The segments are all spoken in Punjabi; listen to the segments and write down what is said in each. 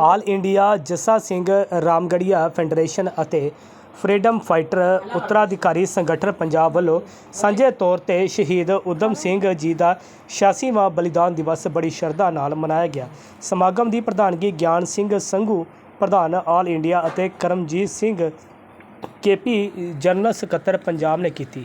All India Jassa Singh Ramgarhia federation ਅਤੇ ਫਰੀडम ਫਾਈਟਰ ਉੱਤਰਾਧਿਕਾਰੀ ਸੰਗਠਨ ਪੰਜਾਬ ਵੱਲੋਂ ਸਾਂਝੇ ਤੌਰ ਤੇ ਸ਼ਹੀਦ ਉਦਮ ਸਿੰਘ ਜੀ ਦਾ 86ਵਾਂ ਬਲੀਦਾਨ ਦਿਵਸ ਬੜੀ ਸ਼ਰਧਾ ਨਾਲ ਮਨਾਇਆ ਗਿਆ। ਸਮਾਗਮ ਦੀ ਪ੍ਰਧਾਨਗੀ ਗਿਆਨ ਸਿੰਘ ਸੰਘੂ, ਪ੍ਰਧਾਨ ਆਲ ਇੰਡੀਆ ਅਤੇ ਕਰਮਜੀਤ ਸਿੰਘ ਕੇਪੀ ਜਨਰਲ ਸਕੱਤਰ ਪੰਜਾਬ ਨੇ ਕੀਤੀ।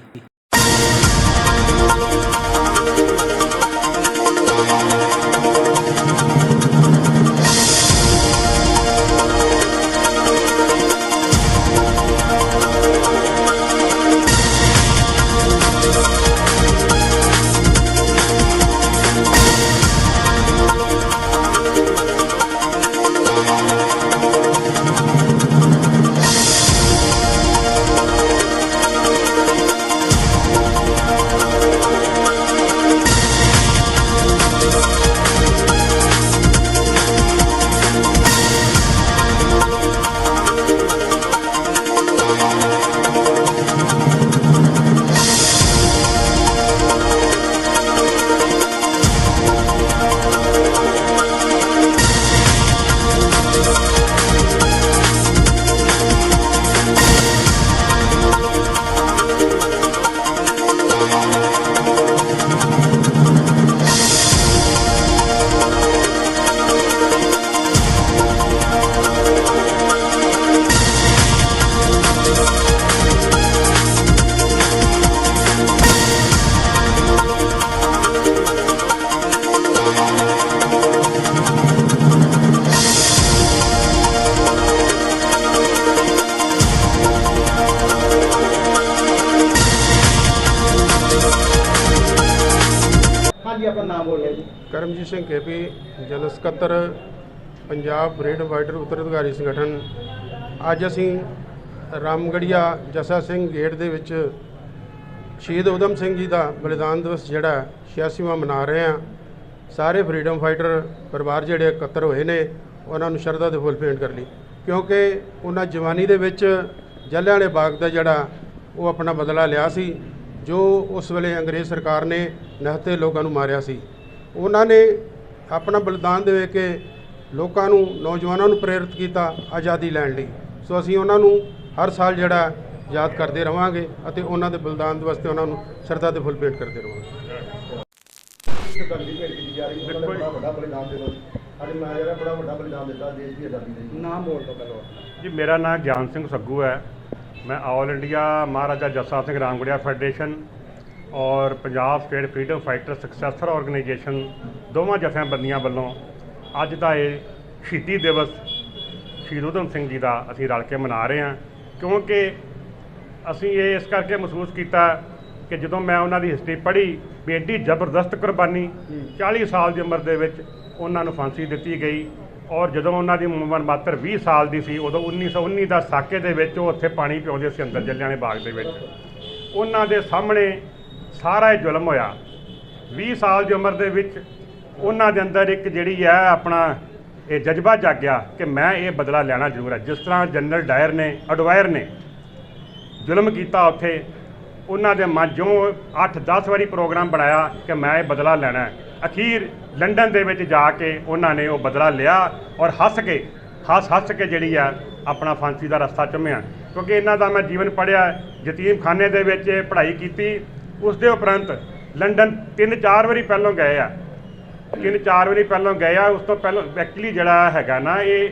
ਕਰਮਜੀਤ ਸਿੰਘ ਕੇਪੀ ਜਨਰਲ ਸਕੱਤਰ, ਪੰਜਾਬ ਰੇਡ ਵਾਈਡਰ ਉਤਰਾਧਿਕਾਰੀ ਸੰਗਠਨ। ਅੱਜ ਅਸੀਂ ਰਾਮਗੜੀਆ ਜਸਾ ਸਿੰਘ ਗੇਟ ਦੇ ਵਿੱਚ ਸ਼ਹੀਦ ਉਦਮ ਸਿੰਘ ਜੀ ਦਾ ਬਲੀਦਾਨ ਦਿਵਸ ਜਿਹੜਾ 86ਵਾਂ ਮਨਾ ਰਹੇ ਆ ਸਾਰੇ ਫਰੀडम ਫਾਈਟਰ ਪਰਿਵਾਰ ਜਿਹੜੇ ਇਕੱਤਰ ਹੋਏ ਨੇ, ਉਹਨਾਂ ਨੂੰ ਸ਼ਰਧਾ ਦੇ ਫੁੱਲ ਭੇਂਟ ਕਰ ਲਈ। ਕਿਉਂਕਿ ਉਹਨਾਂ ਜਵਾਨੀ ਦੇ ਵਿੱਚ ਜਲਿਆਂਵਾਲੇ ਬਾਗ ਦਾ ਜਿਹੜਾ ਉਹ ਆਪਣਾ ਬਦਲਾ ਲਿਆ ਸੀ, ਜੋ ਉਸ ਵੇਲੇ ਅੰਗਰੇਜ਼ ਸਰਕਾਰ ਨੇ ਨਹਤੇ ਲੋਕਾਂ ਨੂੰ ਮਾਰਿਆ ਸੀ। ਉਹਨਾਂ ਨੇ ਆਪਣਾ ਬਲੀਦਾਨ ਦੇ ਕੇ ਲੋਕਾਂ ਨੂੰ ਨੌਜਵਾਨਾਂ ਨੂੰ ਪ੍ਰੇਰਿਤ ਕੀਤਾ ਆਜ਼ਾਦੀ ਲੈਣ ਲਈ। ਸੋ ਅਸੀਂ ਉਹਨਾਂ ਨੂੰ ਹਰ ਸਾਲ ਜਿਹੜਾ ਯਾਦ ਕਰਦੇ ਰਵਾਂਗੇ ਅਤੇ ਉਹਨਾਂ ਦੇ ਬਲੀਦਾਨ ਦਿਵਸ ਤੇ ਉਹਨਾਂ ਨੂੰ ਸ਼ਰਧਾ ਦੇ ਫੁੱਲ ਭੇਂਟ ਕਰਦੇ ਰਵਾਂਗੇ। ਕੀਤੀ ਜਾ। ਬੜਾ ਵੱਡਾ ਬਲੀਦਾਨ ਦੇ ਦੋ ਅੱਜ ਮੈਂ ਜਿਹੜਾ ਬੜਾ ਵੱਡਾ ਬਲੀਦਾਨ ਦਿੱਤਾ ਦੇਸ਼ ਦੀ ਆਜ਼ਾਦੀ ਲਈ ਨਾਮ ਬੋਲ ਤੋਂ ਪਹਿਲਾਂ ਜੀ ਮੇਰਾ ਨਾਮ ਗਿਆਨ ਸਿੰਘ ਸੱਗੂ ਹੈ। ਮੈਂ all India Maharaja Jassa Singh Ramgarhia federation ਔਰ Punjab state freedom fighter successor organisation ਦੋਵਾਂ ਜਥੇਬੰਦੀਆਂ ਵੱਲੋਂ ਅੱਜ ਦਾ ਇਹ ਸ਼ਹੀਦੀ ਦਿਵਸ ਸ਼ਹੀਦ ਊਧਮ ਸਿੰਘ ਜੀ ਦਾ ਅਸੀਂ ਰਲ ਕੇ ਮਨਾ ਰਹੇ ਹਾਂ ਕਿਉਂਕਿ ਅਸੀਂ ਇਹ ਇਸ ਕਰਕੇ ਮਹਿਸੂਸ ਕੀਤਾ ਕਿ ਜਦੋਂ ਮੈਂ ਉਹਨਾਂ ਦੀ ਹਿਸਟਰੀ ਪੜ੍ਹੀ ਵੀ ਐਡੀ ਜ਼ਬਰਦਸਤ ਕੁਰਬਾਨੀ 40 ਸਾਲ ਦੀ ਉਮਰ ਦੇ ਵਿੱਚ ਉਹਨਾਂ ਨੂੰ ਫਾਂਸੀ ਦਿੱਤੀ ਗਈ ਔਰ ਜਦੋਂ ਉਹਨਾਂ ਦੀ ਉਮਰ ਮਾਤਰ 20 ਸਾਲ ਦੀ ਸੀ ਉਦੋਂ 1919 ਦਾ ਸਾਕੇ ਦੇ ਵਿੱਚ ਉਹ ਉੱਥੇ ਪਾਣੀ ਪਿਆਉਂਦੇ ਸੀ ਅੰਦਰ ਜਲਿਆਂਵਾਲੇ ਬਾਗ ਦੇ ਵਿੱਚ। ਉਹਨਾਂ ਦੇ ਸਾਹਮਣੇ ਸਾਰਾ ਇਹ ਜ਼ੁਲਮ ਹੋਇਆ। 20 ਸਾਲ ਦੀ ਉਮਰ ਦੇ ਵਿੱਚ ਉਹਨਾਂ ਦੇ ਅੰਦਰ ਇੱਕ ਜਿਹੜੀ ਹੈ ਆਪਣਾ ਇਹ ਜਜ਼ਬਾ ਜਾਗਿਆ ਕਿ ਮੈਂ ਇਹ ਬਦਲਾ ਲੈਣਾ ਜ਼ਰੂਰ ਹੈ। ਜਿਸ ਤਰ੍ਹਾਂ ਜਨਰਲ ਡਾਇਰ ਨੇ ਅਡਵਾਇਰ ਨੇ ਜ਼ੁਲਮ ਕੀਤਾ ਉੱਥੇ, ਉਹਨਾਂ ਦੇ ਮਨ ਜੋ 8-10 ਵਾਰੀ ਪ੍ਰੋਗਰਾਮ ਬਣਾਇਆ ਕਿ ਮੈਂ ਇਹ ਬਦਲਾ ਲੈਣਾ ਅਖੀਰ ਲੰਡਨ ਦੇ ਵਿੱਚ ਜਾ ਕੇ ਉਹਨਾਂ ਨੇ ਉਹ ਬਦਲਾ ਲਿਆ ਔਰ ਹੱਸ ਕੇ, ਹੱਸ ਹੱਸ ਕੇ ਜਿਹੜੀ ਆ ਆਪਣਾ ਫਾਂਸੀ ਦਾ ਰਸਤਾ ਚੁੰਮਿਆ। ਕਿਉਂਕਿ ਇਹਨਾਂ ਦਾ ਮੈਂ ਜੀਵਨ ਪੜ੍ਹਿਆ, ਯਤੀਮਖਾਨੇ ਦੇ ਵਿੱਚ ਇਹ ਪੜ੍ਹਾਈ ਕੀਤੀ ਉਸ ਦੇ ਉਪਰੰਤ ਲੰਡਨ ਤਿੰਨ ਚਾਰ ਵਾਰੀ ਪਹਿਲਾਂ ਗਏ ਆ। ਤਿੰਨ ਚਾਰ ਵਾਰੀ ਪਹਿਲਾਂ ਗਏ ਆ ਉਸ ਤੋਂ ਪਹਿਲਾਂ ਐਕਚੁਅਲੀ ਜਿਹੜਾ ਹੈਗਾ ਨਾ ਇਹ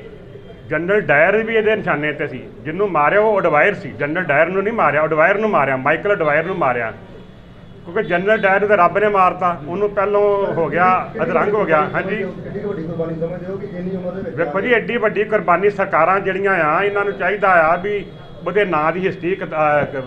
ਜਨਰਲ ਡਾਇਰ ਵੀ ਇਹਦੇ ਨਿਸ਼ਾਨੇ ਤੇ ਸੀ ਜਿਹਨੂੰ ਮਾਰਿਆ ਉਹ ਅਡਵਾਇਰ ਸੀ। ਜਨਰਲ ਡਾਇਰ ਨੂੰ ਨਹੀਂ ਮਾਰਿਆ ਅਡਵਾਇਰ ਨੂੰ ਮਾਰਿਆ ਮਾਈਕਲ ਅਡਵਾਇਰ ਨੂੰ ਮਾਰਿਆ। ਕਿਉਂਕਿ ਜਨਰਲ ਡਾਇਰ ਨੂੰ ਤਾਂ ਰੱਬ ਨੇ ਮਾਰਤਾ ਉਹਨੂੰ ਪਹਿਲੋਂ ਹੋ ਗਿਆ ਅਧਰੰਗ ਹੋ ਗਿਆ ਹਾਂਜੀ। ਕਿੰਨੀ ਕੁ ਵੱਡੀ ਕੁਰਬਾਨੀ ਸਮਝਦੇ ਹੋ ਕਿ ਇੰਨੀ ਉਮਰ ਦੇ ਵਿੱਚ ਵੇਖੋ ਜੀ ਐਡੀ ਵੱਡੀ ਕੁਰਬਾਨੀ ਸਰਕਾਰਾਂ ਜਿਹੜੀਆਂ ਆ ਇਹਨਾਂ ਨੂੰ ਚਾਹੀਦਾ ਆ ਵੀ ਉਹਦੇ ਨਾਂ ਦੀ ਹਿਸਟਰੀ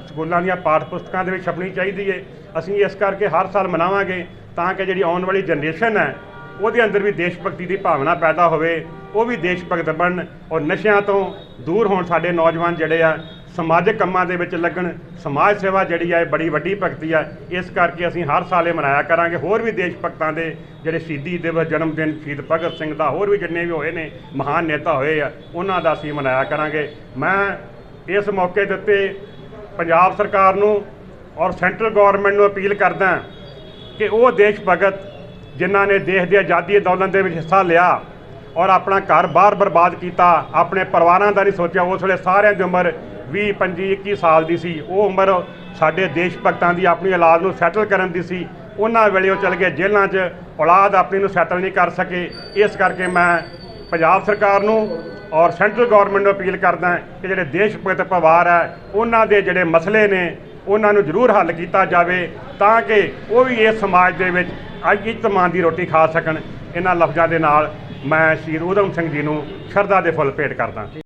ਸਕੂਲਾਂ ਦੀਆਂ ਪਾਠ ਪੁਸਤਕਾਂ ਦੇ ਵਿੱਚ ਛਪਣੀ ਚਾਹੀਦੀ ਹੈ ਅਸੀਂ ਇਸ ਕਰਕੇ ਹਰ ਸਾਲ ਮਨਾਵਾਂਗੇ ਤਾਂ ਕਿ ਜਿਹੜੀ ਆਉਣ ਵਾਲੀ ਜਨਰੇਸ਼ਨ ਹੈ, ਉਹਦੇ ਅੰਦਰ ਵੀ ਦੇਸ਼ ਭਗਤੀ ਦੀ ਭਾਵਨਾ ਪੈਦਾ ਹੋਵੇ, ਉਹ ਵੀ ਦੇਸ਼ ਭਗਤ ਬਣਨ ਔਰ ਨਸ਼ਿਆਂ ਤੋਂ ਦੂਰ ਹੋਣ ਸਾਡੇ ਨੌਜਵਾਨ ਜਿਹੜੇ ਆ, ਸਮਾਜਿਕ ਕੰਮਾਂ ਦੇ ਵਿੱਚ ਲੱਗਣ, ਸਮਾਜ ਸੇਵਾ ਜਿਹੜੀ ਆ, ਇਹ ਬੜੀ ਵੱਡੀ ਭਗਤੀ ਆ। ਇਸ ਕਰਕੇ ਅਸੀਂ ਹਰ ਸਾਲ ਇਹ ਮਨਾਇਆ ਕਰਾਂਗੇ। ਹੋਰ ਵੀ ਦੇਸ਼ ਭਗਤਾਂ ਦੇ ਜਿਹੜੇ ਸ਼ਹੀਦੀ ਦਿਵਸ ਜਨਮ ਦਿਨ ਸ਼ਹੀਦ ਭਗਤ ਸਿੰਘ ਦਾ ਹੋਰ ਵੀ ਜਿੰਨੇ ਵੀ ਹੋਏ ਨੇ, ਮਹਾਨ ਨੇਤਾ ਹੋਏ ਆ, ਉਹਨਾਂ ਦਾ ਅਸੀਂ ਮਨਾਇਆ ਕਰਾਂਗੇ। ਮੈਂ ਇਸ ਮੌਕੇ ਦੇ ਉੱਤੇ ਪੰਜਾਬ ਸਰਕਾਰ ਨੂੰ ਔਰ ਸੈਂਟਰਲ ਗਵਰਨਮੈਂਟ ਨੂੰ ਅਪੀਲ ਕਰਦਾ ਕਿ ਉਹ ਦੇਸ਼ ਭਗਤ ਜਿਨ੍ਹਾਂ ਨੇ ਦੇਸ਼ ਦੀ ਆਜ਼ਾਦੀ ਅੰਦੋਲਨ ਦੇ ਵਿੱਚ ਹਿੱਸਾ ਲਿਆ ਔਰ ਆਪਣਾ ਘਰ ਬਾਹਰ ਬਰਬਾਦ ਕੀਤਾ, ਆਪਣੇ ਪਰਿਵਾਰਾਂ ਦਾ ਨਹੀਂ ਸੋਚਿਆ, ਉਸ ਵੇਲੇ ਸਾਰਿਆਂ ਦੀ ਉਮਰ 20 25 21 ਸਾਲ ਦੀ ਸੀ। ਉਹ ਉਮਰ ਸਾਡੇ ਦੇਸ਼ ਭਗਤਾਂ ਦੀ ਆਪਣੀ ਔਲਾਦ ਨੂੰ ਸੈਟਲ ਕਰਨ ਦੀ ਸੀ। ਉਹਨਾਂ ਵੇਲੇ ਉਹ ਚਲ ਗਏ ਜੇਲ੍ਹਾਂ 'ਚ, ਔਲਾਦ ਆਪਣੀ ਨੂੰ ਸੈਟਲ ਨਹੀਂ ਕਰ ਸਕੇ। ਇਸ ਕਰਕੇ ਮੈਂ ਪੰਜਾਬ ਸਰਕਾਰ ਨੂੰ ਔਰ ਸੈਂਟਰਲ ਗਵਰਨਮੈਂਟ ਨੂੰ ਅਪੀਲ ਕਰਦਾ ਕਿ ਜਿਹੜੇ ਦੇਸ਼ ਭਗਤ ਪਰਿਵਾਰ ਹੈ, ਉਹਨਾਂ ਦੇ ਜਿਹੜੇ ਮਸਲੇ ਨੇ, ਉਹਨਾਂ ਨੂੰ ਜ਼ਰੂਰ ਹੱਲ ਕੀਤਾ ਜਾਵੇ ਤਾਂ ਕਿ ਉਹ ਵੀ ਇਸ ਸਮਾਜ ਦੇ ਵਿੱਚ ਅੱਜ ਇਤਮਾਨ ਦੀ ਰੋਟੀ ਖਾ ਸਕਣ। ਇਹਨਾਂ ਲਫ਼ਜ਼ਾਂ ਦੇ ਨਾਲ ਮੈਂ ਸ਼ਹੀਦ ਊਧਮ ਸਿੰਘ ਜੀ ਨੂੰ ਸ਼ਰਧਾ ਦੇ ਫੁੱਲ ਭੇਟ ਕਰਦਾ